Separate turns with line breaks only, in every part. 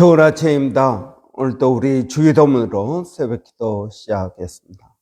좋은 아침입니다. 오늘도 우리 주기도문으로 새벽기도 시작했습니다.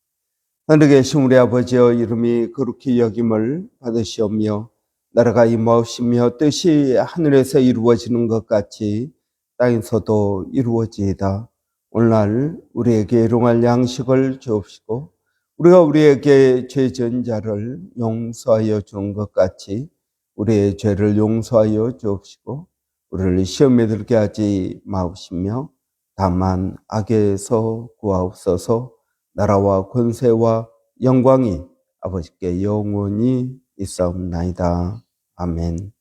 하늘에 계신 우리 아버지여 이름이 거룩히 여김을 받으시오며 나라가 임하옵시며 뜻이 하늘에서 이루어지는 것 같이 땅에서도 이루어지이다. 오늘날 우리에게 일용할 양식을 주옵시고 우리가 우리에게 죄 지은 자를 용서하여 주는 것 같이 우리의 죄를 용서하여 주옵시고 우리를 시험에 들게 하지 마옵시며 다만 악에서 구하옵소서 나라와 권세와 영광이 아버지께 영원히 있사옵나이다. 아멘.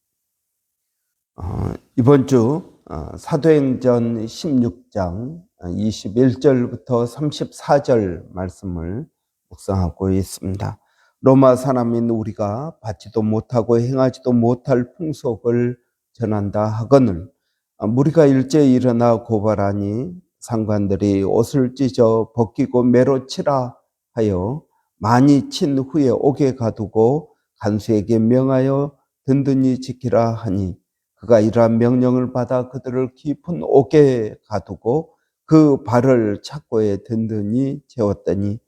어, 이번 주 어, 사도행전 16장 21절부터 34절 말씀을 묵상하고 있습니다. 로마 사람인 우리가 받지도 못하고 행하지도 못할 풍속을 전한다 하거늘 아, 무리가 일제히 일어나 고발하니 상관들이 옷을 찢어 벗기고 매로 치라 하여 많이 친 후에 옥에 가두고 간수에게 명하여 든든히 지키라 하니 그가 이러한 명령을 받아 그들을 깊은 옥에 가두고 그 발을 착고에 든든히 채웠더니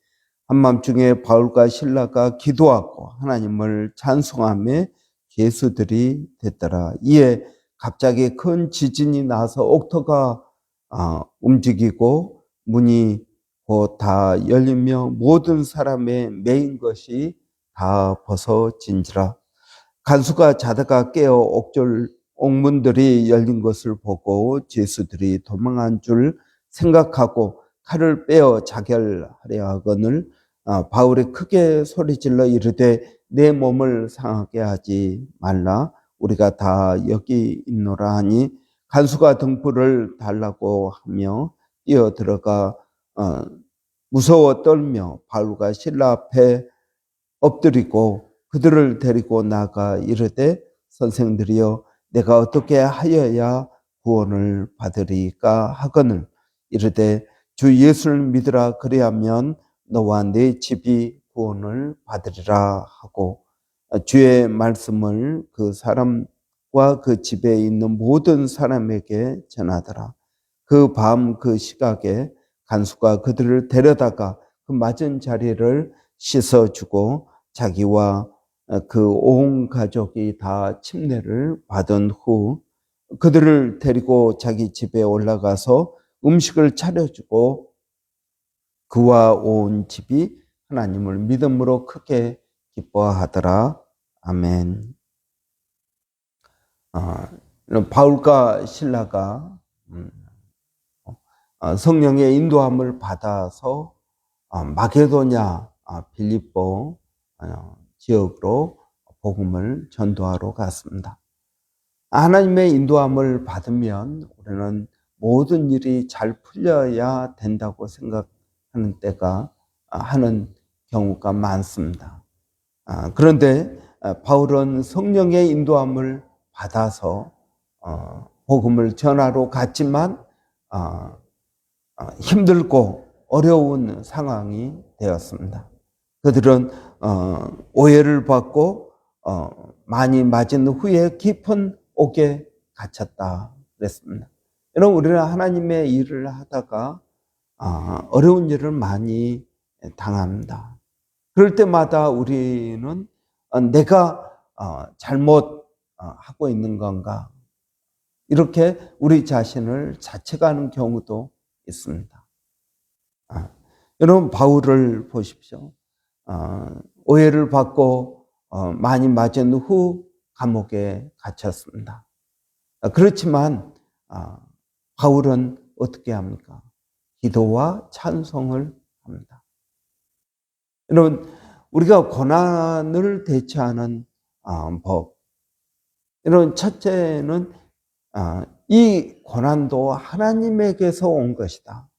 한밤중에 바울과 신라가 기도하고 하나님을 찬송하며 예수들이 됐더라. 이에 갑자기 큰 지진이 나서 옥토가 어, 움직이고 문이 곧다 열리며 모든 사람의 메인 것이 다 벗어진지라. 간수가 자다가 깨어 옥졸 옥문들이 열린 것을 보고 제수들이 도망한 줄 생각하고 칼을 빼어 자결하려 하거늘 아, 바울이 크게 소리질러 이르되 내 몸을 상하게 하지 말라. 우리가 다 여기 있노라 하니 간수가 등불을 달라고 하며 뛰어 들어가 어, 무서워 떨며 바울과 신라 앞에 엎드리고 그들을 데리고 나가 이르되 선생들이여 내가 어떻게 하여야 구원을 받으리까 하거늘. 이르되 주 예수를 믿으라 그리하면 너와 내 집이 구원을 받으리라 하고 주의 말씀을 그 사람과 그 집에 있는 모든 사람에게 전하더라. 그 밤 그 시각에 간수가 그들을 데려다가 그 맞은 자리를 씻어주고 자기와 그 온 가족이 다 침례를 받은 후 그들을 데리고 자기 집에 올라가서 음식을 차려주고 그와 온 집이 하나님을 믿음으로 크게 기뻐하더라. 아멘. 어, 바울과 신라가 음, 어, 성령의 인도함을 받아서 어, 마게도냐 아, 빌립보 어, 지역으로 복음을 전도하러 갔습니다. 하나님의 인도함을 받으면 우리는 모든 일이 잘 풀려야 된다고 생각 하는 때가 아, 하는 경우가 많습니다. 아, 그런데 바울은 성령의 인도함을 받아서 복음을 전하러 갔지만 힘들고 어려운 상황이 되었습니다. 그들은 오해를 받고 많이 맞은 후에 깊은 옥에 갇혔다 그랬습니다. 여러분 우리는 하나님의 일을 하다가 어려운 일을 많이 당합니다. 그럴 때마다 우리는 내가 잘못 하고 있는 건가 이렇게 우리 자신을 자책하는 경우도 있습니다. 여러분 바울을 보십시오. 오해를 받고 많이 맞은 후 감옥에 갇혔습니다. 그렇지만 바울은 어떻게 합니까? 기도와 찬송을 합니다. 여러분, 우리가 고난을 대처하는 법. 여러분, 첫째는 이 고난도 하나님에게서 온 것이다.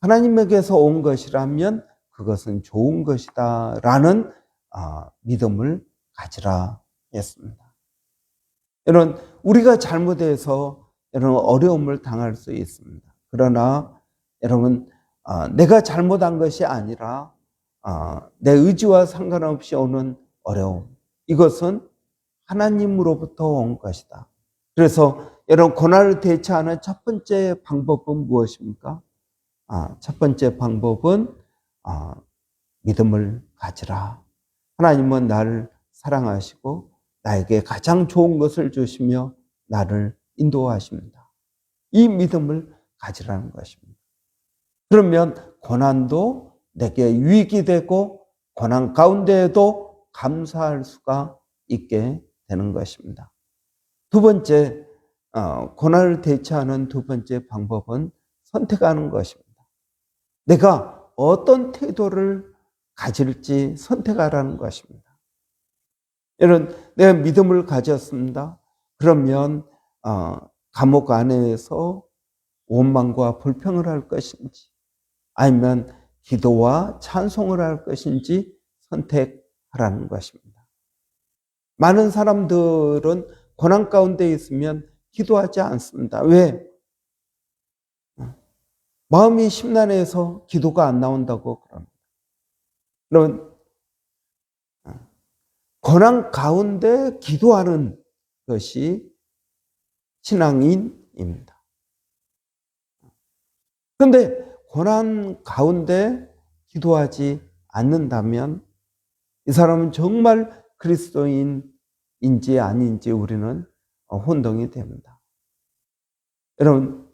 하나님에게서 온 것이라면 그것은 좋은 것이다. 라는 믿음을 가지라 했습니다. 여러분, 우리가 잘못해서 여러분 어려움을 당할 수 있습니다. 그러나 여러분, 내가 잘못한 것이 아니라 내 의지와 상관없이 오는 어려움. 이것은 하나님으로부터 온 것이다. 그래서 여러분 고난을 대처하는 첫 번째 방법은 무엇입니까? 아, 첫 번째 방법은 아, 믿음을 가지라. 하나님은 나를 사랑하시고 나에게 가장 좋은 것을 주시며 나를 인도하십니다. 이 믿음을 가지라는 것입니다. 그러면 고난도 내게 유익이 되고 고난 가운데에도 감사할 수가 있게 되는 것입니다. 두 번째, 어, 고난을 대처하는 두 번째 방법은 선택하는 것입니다. 내가 어떤 태도를 가질지 선택하라는 것입니다. 여러분, 내가 믿음을 가졌습니다. 그러면 어, 감옥 안에서 원망과 불평을 할 것인지, 아니면 기도와 찬송을 할 것인지 선택하라는 것입니다. 많은 사람들은 고난 가운데 있으면 기도하지 않습니다. 왜? 마음이 심란해서 기도가 안 나온다고 그럽니다. 여러분, 고난 가운데 기도하는 것이 신앙인입니다. 그런데 고난 가운데 기도하지 않는다면 이 사람은 정말 그리스도인인지 아닌지 우리는 혼동이 됩니다. 여러분,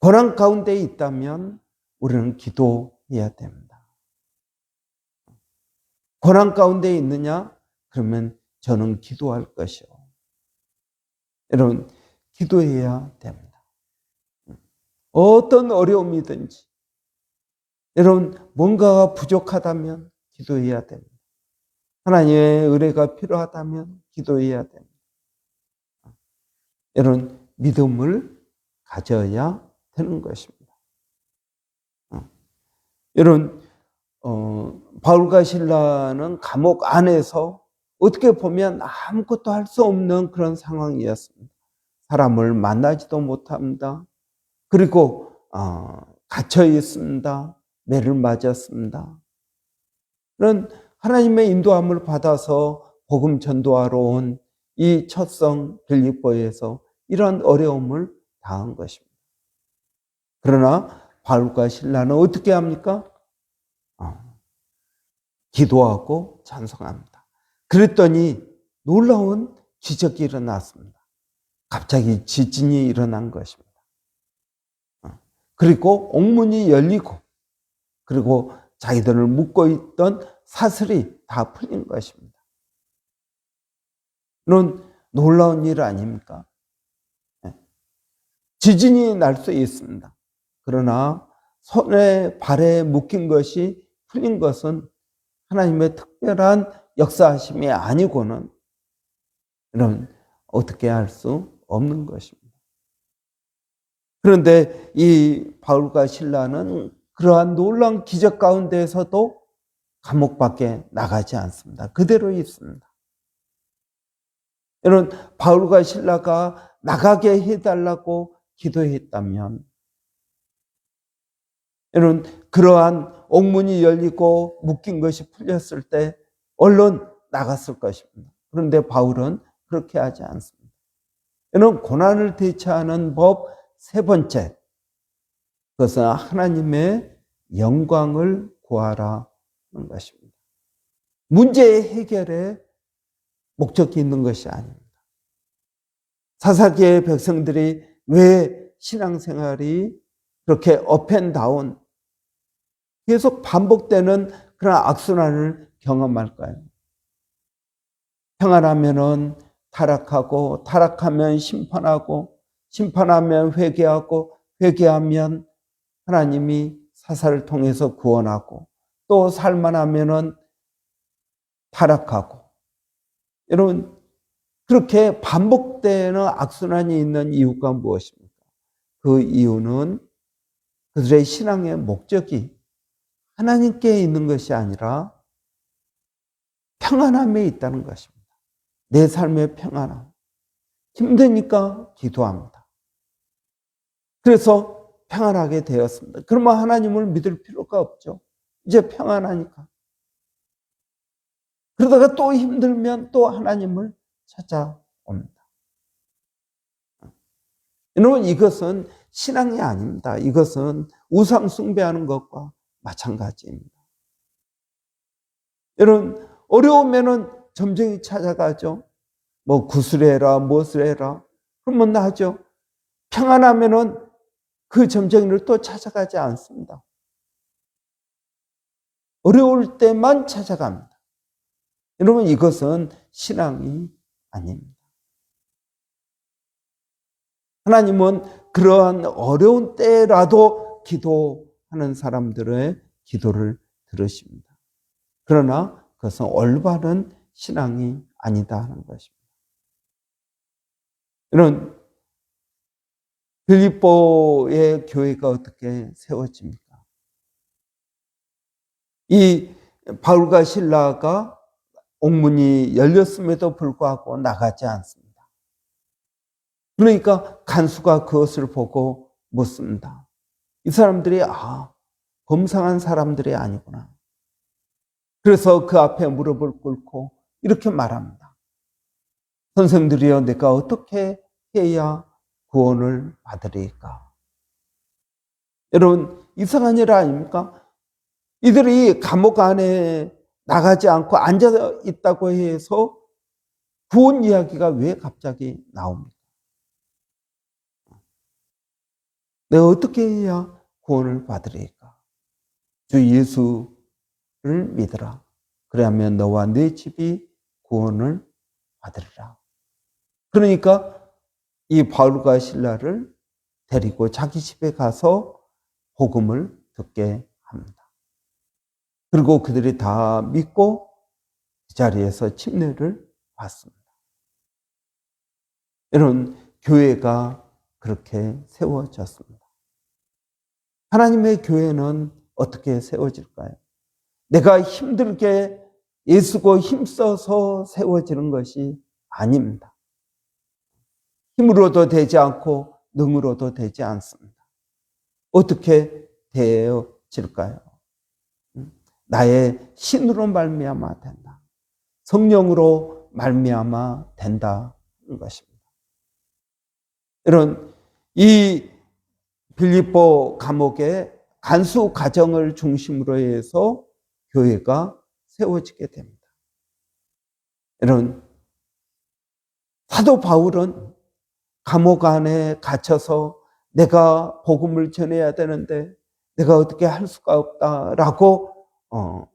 고난 가운데 있다면 우리는 기도해야 됩니다. 고난 가운데 있느냐? 그러면 저는 기도할 것이요. 여러분, 기도해야 됩니다. 어떤 어려움이든지, 여러분, 뭔가가 부족하다면 기도해야 됩니다. 하나님의 의뢰가 필요하다면 기도해야 됩니다. 여러분, 믿음을 가져야 되는 것입니다. 여러분, 어, 바울과 신라는 감옥 안에서 어떻게 보면 아무것도 할 수 없는 그런 상황이었습니다. 사람을 만나지도 못합니다. 그리고 어, 갇혀 있습니다. 매를 맞았습니다. 그런 하나님의 인도함을 받아서 복음 전도하러 온 이 첫성 빌립보에서 이런 어려움을 당한 것입니다. 그러나 바울과 신라는 어떻게 합니까? 어, 기도하고 찬송합니다. 그랬더니 놀라운 기적이 일어났습니다. 갑자기 지진이 일어난 것입니다. 어, 그리고 옥문이 열리고 그리고 자기들을 묶고 있던 사슬이 다 풀린 것입니다. 이런 놀라운 일 아닙니까? 네. 지진이 날 수 있습니다. 그러나 손에 발에 묶인 것이 풀린 것은 하나님의 특별한 역사하심이 아니고는 이런 어떻게 할 수 없는 것입니다. 그런데 이 바울과 신라는 그러한 놀라운 기적 가운데에서도 감옥 밖에 나가지 않습니다. 그대로 있습니다. 여러분, 바울과 신라가 나가게 해달라고 기도했다면, 여러분, 그러한 옥문이 열리고 묶인 것이 풀렸을 때 얼른 나갔을 것입니다. 그런데 바울은 그렇게 하지 않습니다. 여러분, 고난을 대처하는 법 세 번째, 그것은 하나님의 영광을 구하라 는 것입니다. 문제의 해결에 목적이 있는 것이 아닙니다. 사사기의 백성들이 왜 신앙생활이 그렇게 업앤다운 계속 반복되는 그런 악순환을 경험할까요? 평안하면은 타락하고 타락하면 심판하고 심판하면 회개하고 회개하면 하나님이 사사를 통해서 구원하고 또 살만하면은 타락하고 여러분 그렇게 반복되는 악순환이 있는 이유가 무엇입니까? 그 이유는 그들의 신앙의 목적이 하나님께 있는 것이 아니라 평안함에 있다는 것입니다. 내 삶의 평안함. 힘드니까 기도합니다. 그래서 평안하게 되었습니다. 그러면 하나님을 믿을 필요가 없죠. 이제 평안하니까. 그러다가 또 힘들면 또 하나님을 찾아옵니다. 여러분, 이것은 신앙이 아닙니다. 이것은 우상 숭배하는 것과 마찬가지입니다. 여러분, 어려우면은 점쟁이 찾아가죠. 뭐 구슬해라, 무엇을 해라. 그러면 나죠. 평안하면은 그 점쟁이를 또 찾아가지 않습니다. 어려울 때만 찾아갑니다. 여러분, 이것은 신앙이 아닙니다. 하나님은 그러한 어려운 때라도 기도하는 사람들의 기도를 들으십니다. 그러나 그것은 올바른 신앙이 아니다 하는 것입니다. 이런 빌립보의 교회가 어떻게 세워집니까? 이 바울과 신라가 옥문이 열렸음에도 불구하고 나가지 않습니다. 그러니까 간수가 그것을 보고 묻습니다. 이 사람들이 아 범상한 사람들이 아니구나. 그래서 그 앞에 무릎을 꿇고 이렇게 말합니다. 선생들이여 내가 어떻게 해야 구원을 받으리까? 여러분 이상한 일 아닙니까? 이들이 감옥 안에 나가지 않고 앉아 있다고 해서 구원 이야기가 왜 갑자기 나옵니까? 내가 어떻게 해야 구원을 받으리까? 주 예수를 믿으라. 그러면 너와 내 집이 구원을 받으리라. 그러니까 이 바울과 신라를 데리고 자기 집에 가서 복음을 듣게 합니다. 그리고 그들이 다 믿고 그 자리에서 침례를 받습니다. 여러분, 교회가 그렇게 세워졌습니다. 하나님의 교회는 어떻게 세워질까요? 내가 힘들게 애쓰고 힘써서 세워지는 것이 아닙니다. 힘으로도 되지 않고 능으로도 되지 않습니다. 어떻게 되어질까요? 나의 신으로 말미암아 된다. 성령으로 말미암아 된다는 것입니다. 이런 이 빌립보 감옥의 간수 가정을 중심으로 해서 교회가 세워지게 됩니다. 이런 사도 바울은 감옥 안에 갇혀서 내가 복음을 전해야 되는데 내가 어떻게 할 수가 없다라고 어,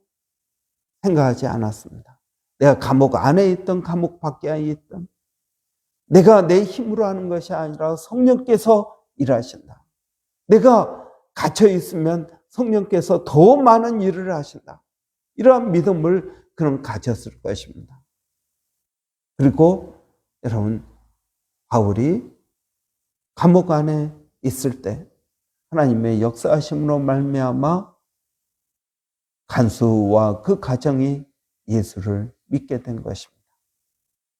생각하지 않았습니다. 내가 감옥 안에 있던 감옥 밖에 있던 내가 내 힘으로 하는 것이 아니라 성령께서 일하신다. 내가 갇혀 있으면 성령께서 더 많은 일을 하신다. 이러한 믿음을 그는 가졌을 것입니다. 그리고 여러분 바울이 감옥 안에 있을 때 하나님의 역사하심으로 말미암아 간수와 그 가정이 예수를 믿게 된 것입니다.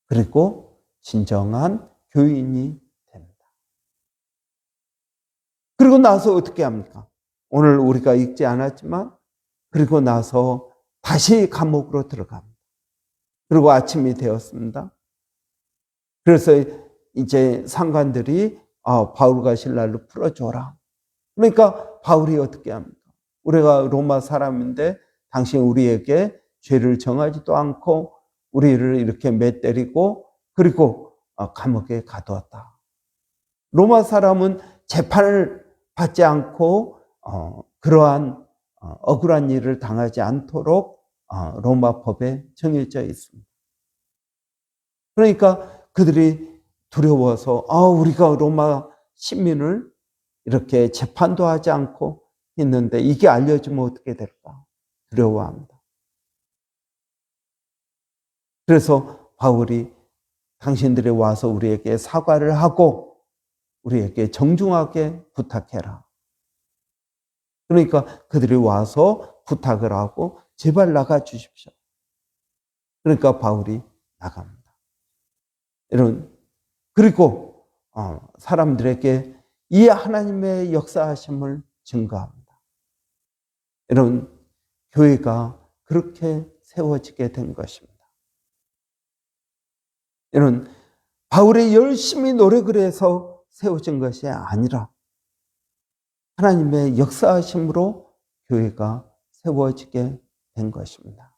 그리고 진정한 교인이 됩니다. 그리고 나서 어떻게 합니까? 오늘 우리가 읽지 않았지만 그리고 나서 다시 감옥으로 들어갑니다. 그리고 아침이 되었습니다. 그래서 이제 상관들이 아, 바울과 신라를 풀어줘라. 그러니까 바울이 어떻게 합니까? 우리가 로마 사람인데 당신 우리에게 죄를 정하지도 않고 우리를 이렇게 매 때리고 그리고 어, 감옥에 가두었다. 로마 사람은 재판을 받지 않고 어, 그러한 어, 억울한 일을 당하지 않도록 어, 로마 법에 정해져 있습니다. 그러니까 그들이 두려워서 아 우리가 로마 시민을 이렇게 재판도 하지 않고 있는데 이게 알려지면 어떻게 될까? 두려워합니다. 그래서 바울이 당신들이 와서 우리에게 사과를 하고 우리에게 정중하게 부탁해라. 그러니까 그들이 와서 부탁을 하고 제발 나가 주십시오. 그러니까 바울이 나갑니다. 이런 그리고 어, 사람들에게 이 하나님의 역사하심을 증거합니다. 이런 교회가 그렇게 세워지게 된 것입니다. 이런 바울이 열심히 노력을 해서 세워진 것이 아니라 하나님의 역사하심으로 교회가 세워지게 된 것입니다.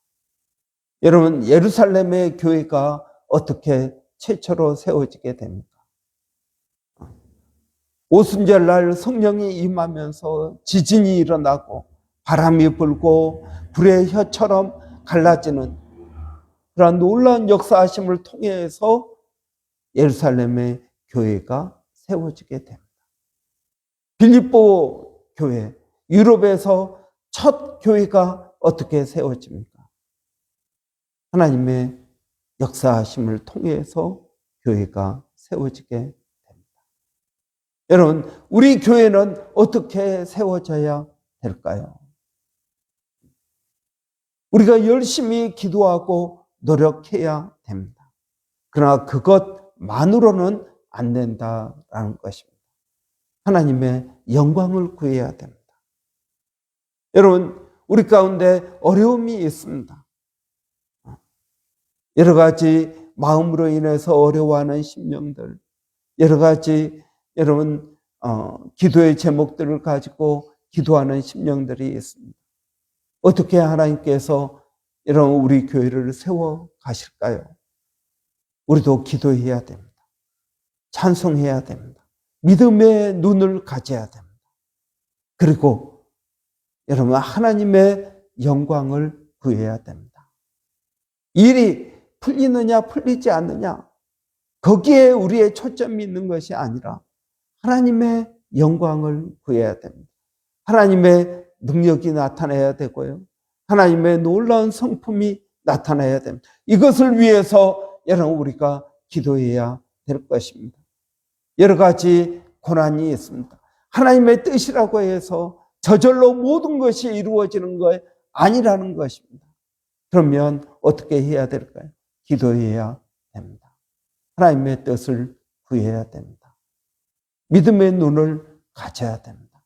여러분, 예루살렘의 교회가 어떻게 최초로 세워지게 됩니까? 오순절 날 성령이 임하면서 지진이 일어나고 바람이 불고 불의 혀처럼 갈라지는 그러한 놀라운 역사하심을 통해서 예루살렘의 교회가 세워지게 됩니다. 빌립보 교회, 유럽에서 첫 교회가 어떻게 세워집니까? 하나님의 역사하심을 통해서 교회가 세워지게 됩니다. 여러분, 우리 교회는 어떻게 세워져야 될까요? 우리가 열심히 기도하고 노력해야 됩니다. 그러나 그것만으로는 안 된다라는 것입니다. 하나님의 영광을 구해야 됩니다. 여러분, 우리 가운데 어려움이 있습니다. 여러 가지 마음으로 인해서 어려워하는 심령들, 여러 가지 여러분 어, 기도의 제목들을 가지고 기도하는 심령들이 있습니다. 어떻게 하나님께서 이런 우리 교회를 세워 가실까요? 우리도 기도해야 됩니다. 찬송해야 됩니다. 믿음의 눈을 가져야 됩니다. 그리고 여러분 하나님의 영광을 구해야 됩니다. 일이 풀리느냐 풀리지 않느냐 거기에 우리의 초점이 있는 것이 아니라 하나님의 영광을 구해야 됩니다. 하나님의 능력이 나타나야 되고요. 하나님의 놀라운 성품이 나타나야 됩니다. 이것을 위해서 여러분 우리가 기도해야 될 것입니다. 여러 가지 고난이 있습니다. 하나님의 뜻이라고 해서 저절로 모든 것이 이루어지는 것 아니라는 것입니다. 그러면 어떻게 해야 될까요? 기도해야 됩니다. 하나님의 뜻을 구해야 됩니다. 믿음의 눈을 가져야 됩니다.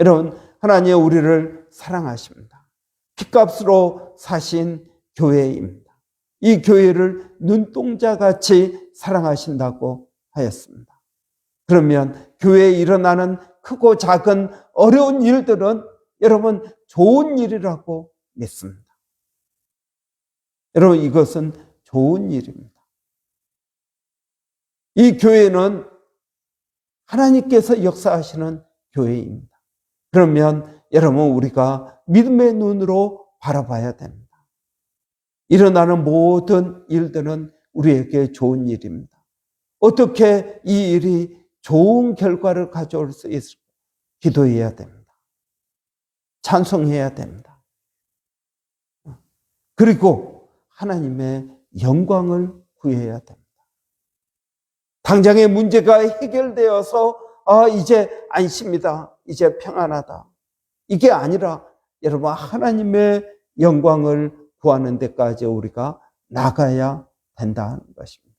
여러분, 하나님 우리를 사랑하십니다. 피값으로 사신 교회입니다. 이 교회를 눈동자 같이 사랑하신다고 하였습니다. 그러면 교회에 일어나는 크고 작은 어려운 일들은 여러분 좋은 일이라고 믿습니다. 여러분 이것은 좋은 일입니다. 이 교회는 하나님께서 역사하시는 교회입니다. 그러면 여러분 우리가 믿음의 눈으로 바라봐야 됩니다. 일어나는 모든 일들은 우리에게 좋은 일입니다. 어떻게 이 일이 좋은 결과를 가져올 수 있을까? 기도해야 됩니다. 찬송해야 됩니다. 그리고 하나님의 영광을 구해야 됩니다. 당장의 문제가 해결되어서 아 이제 안심이다. 이제 평안하다. 이게 아니라 여러분 하나님의 영광을 구하는 데까지 우리가 나가야 된다는 것입니다.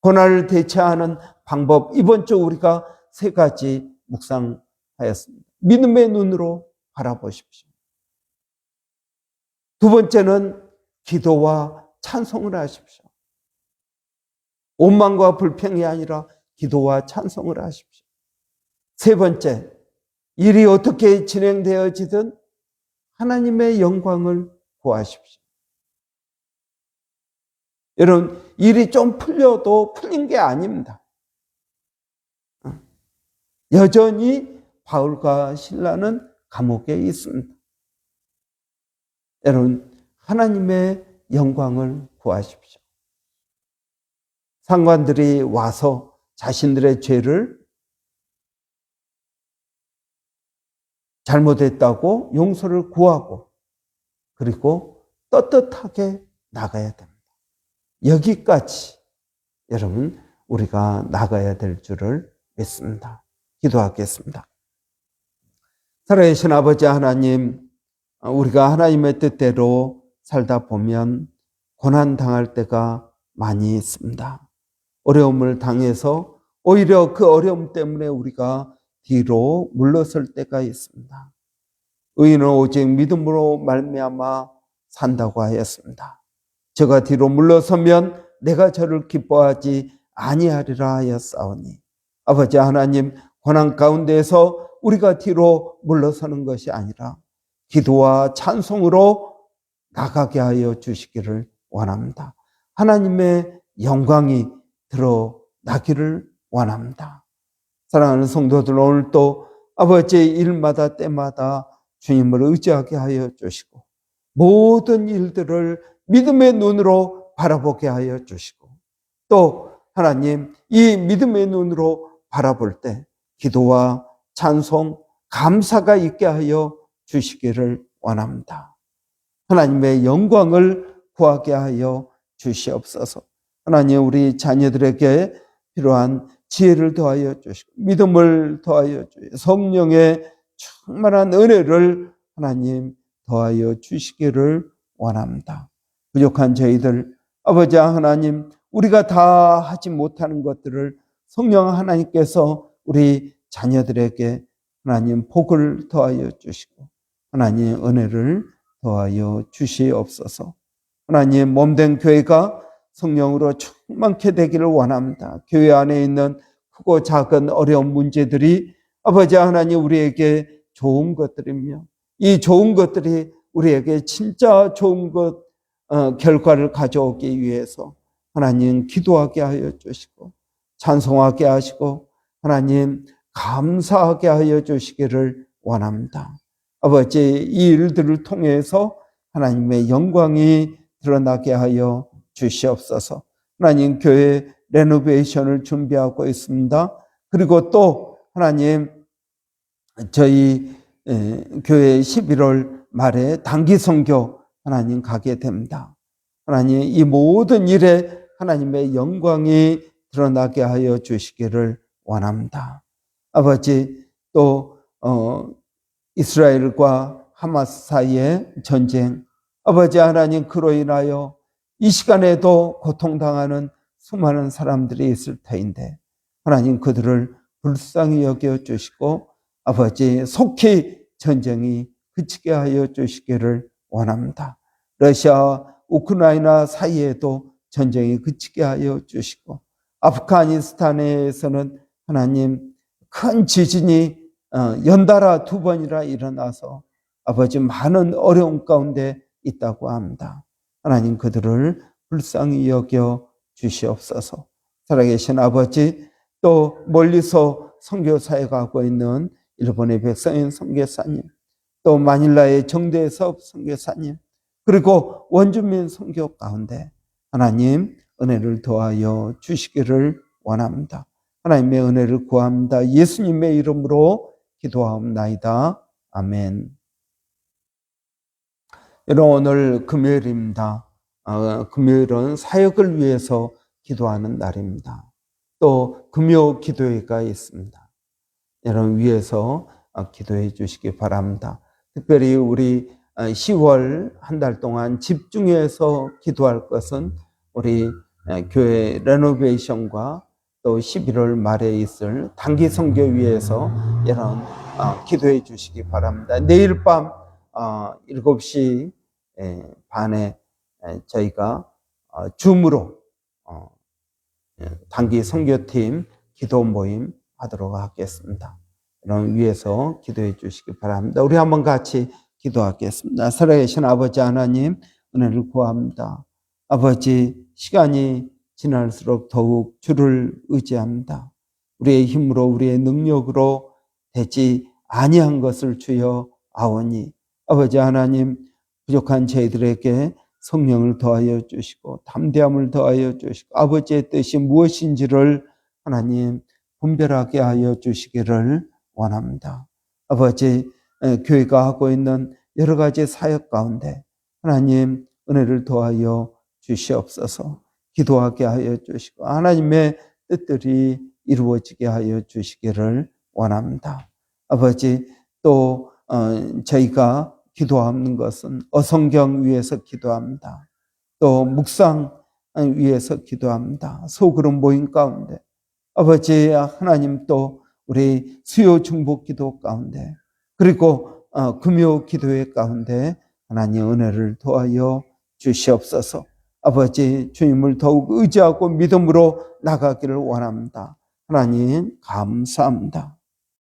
고난을 대처하는 방법 이번 주 우리가 세 가지 묵상하였습니다. 믿음의 눈으로 바라보십시오. 두 번째는 기도와 찬송을 하십시오. 원망과 불평이 아니라 기도와 찬송을 하십시오. 세 번째, 일이 어떻게 진행되어지든 하나님의 영광을 구하십시오. 여러분, 일이 좀 풀려도 풀린 게 아닙니다. 여전히 바울과 신라는 감옥에 있습니다. 여러분, 하나님의 영광을 구하십시오. 상관들이 와서 자신들의 죄를 잘못했다고 용서를 구하고 그리고 떳떳하게 나가야 됩니다. 여기까지 여러분 우리가 나가야 될 줄을 믿습니다. 기도하겠습니다. 살아계신 아버지 하나님, 우리가 하나님의 뜻대로 살다 보면 고난 당할 때가 많이 있습니다. 어려움을 당해서 오히려 그 어려움 때문에 우리가 뒤로 물러설 때가 있습니다. 의인은 오직 믿음으로 말미암아 산다고 하였습니다. 저가 뒤로 물러서면 내가 저를 기뻐하지 아니하리라 하였사오니 아버지 하나님 고난 가운데에서 우리가 뒤로 물러서는 것이 아니라 기도와 찬송으로 나가게 하여 주시기를 원합니다. 하나님의 영광이 드러나기를 원합니다. 사랑하는 성도들 오늘 또 아버지의 일마다 때마다 주님을 의지하게 하여 주시고 모든 일들을 믿음의 눈으로 바라보게 하여 주시고 또 하나님 이 믿음의 눈으로 바라볼 때 기도와 찬송, 감사가 있게 하여 주시기를 원합니다. 하나님의 영광을 구하게 하여 주시옵소서. 하나님 우리 자녀들에게 필요한 지혜를 더하여 주시고 믿음을 더하여 주시고 성령의 충만한 은혜를 하나님 더하여 주시기를 원합니다. 부족한 저희들 아버지 하나님 우리가 다 하지 못하는 것들을 성령 하나님께서 우리 자녀들에게 하나님 복을 더하여 주시고 하나님 은혜를 더하여 주시옵소서. 하나님 몸된 교회가 성령으로 충만케 되기를 원합니다. 교회 안에 있는 크고 작은 어려운 문제들이 아버지 하나님 우리에게 좋은 것들이며 이 좋은 것들이 우리에게 진짜 좋은 것 어, 결과를 가져오기 위해서 하나님 기도하게 하여 주시고 찬송하게 하시고 하나님 감사하게 하여 주시기를 원합니다. 아버지 이 일들을 통해서 하나님의 영광이 드러나게 하여 주시옵소서. 하나님 교회 레노베이션을 준비하고 있습니다. 그리고 또 하나님 저희 에, 교회 11월 말에 단기 선교 하나님 가게 됩니다. 하나님 이 모든 일에 하나님의 영광이 드러나게 하여 주시기를 원합니다. 아버지 또 어, 이스라엘과 하마스 사이의 전쟁 아버지 하나님 그로 인하여 이 시간에도 고통당하는 수많은 사람들이 있을 터인데 하나님 그들을 불쌍히 여겨 주시고 아버지 속히 전쟁이 그치게 하여 주시기를 원합니다. 러시아 우크라이나 사이에도 전쟁이 그치게 하여 주시고 아프가니스탄에서는 하나님 큰 지진이 어, 연달아 두 번이나 일어나서 아버지 많은 어려움 가운데 있다고 합니다. 하나님 그들을 불쌍히 여겨 주시옵소서. 살아계신 아버지 또 멀리서 선교사에 가고 있는 일본의 백성인 선교사님 또 마닐라의 정대섭 선교사님 그리고 원주민 선교 가운데 하나님 은혜를 더하여 주시기를 원합니다. 하나님의 은혜를 구합니다. 예수님의 이름으로 기도하옵나이다. 아멘. 여러분 오늘 금요일입니다. 어, 금요일은 사역을 위해서 기도하는 날입니다. 또 금요 기도회가 있습니다. 여러분 위해서 어, 기도해 주시기 바랍니다. 특별히 우리 10월 한 달 동안 집중해서 기도할 것은 우리 교회 레노베이션과 또 11월 말에 있을 단기 선교위에서 여러분 어, 기도해 주시기 바랍니다. 내일 밤 7시 어, 반에 저희가 어, 줌으로 단기 선교팀 기도 모임 하도록 하겠습니다. 여러분 위해서 기도해 주시기 바랍니다. 우리 한번 같이 기도하겠습니다. 살아계신 아버지 하나님 은혜를 구합니다. 아버지 시간이 지날수록 더욱 주를 의지합니다. 우리의 힘으로 우리의 능력으로 되지 아니한 것을 주여 아오니 아버지 하나님 부족한 저희들에게 성령을 더하여 주시고 담대함을 더하여 주시고 아버지의 뜻이 무엇인지를 하나님 분별하게 하여 주시기를 원합니다. 아버지 교회가 하고 있는 여러 가지 사역 가운데 하나님 은혜를 더하여 주시옵소서. 기도하게 하여 주시고 하나님의 뜻들이 이루어지게 하여 주시기를 원합니다. 아버지 또 어, 저희가 기도하는 것은 어성경 위에서 기도합니다. 또 묵상 위에서 기도합니다. 소그룹 모임 가운데 아버지 하나님 또 우리 수요 중복 기도 가운데 그리고 어, 금요 기도회 가운데 하나님 은혜를 도하여 주시옵소서. 아버지 주님을 더욱 의지하고 믿음으로 나가기를 원합니다. 하나님 감사합니다.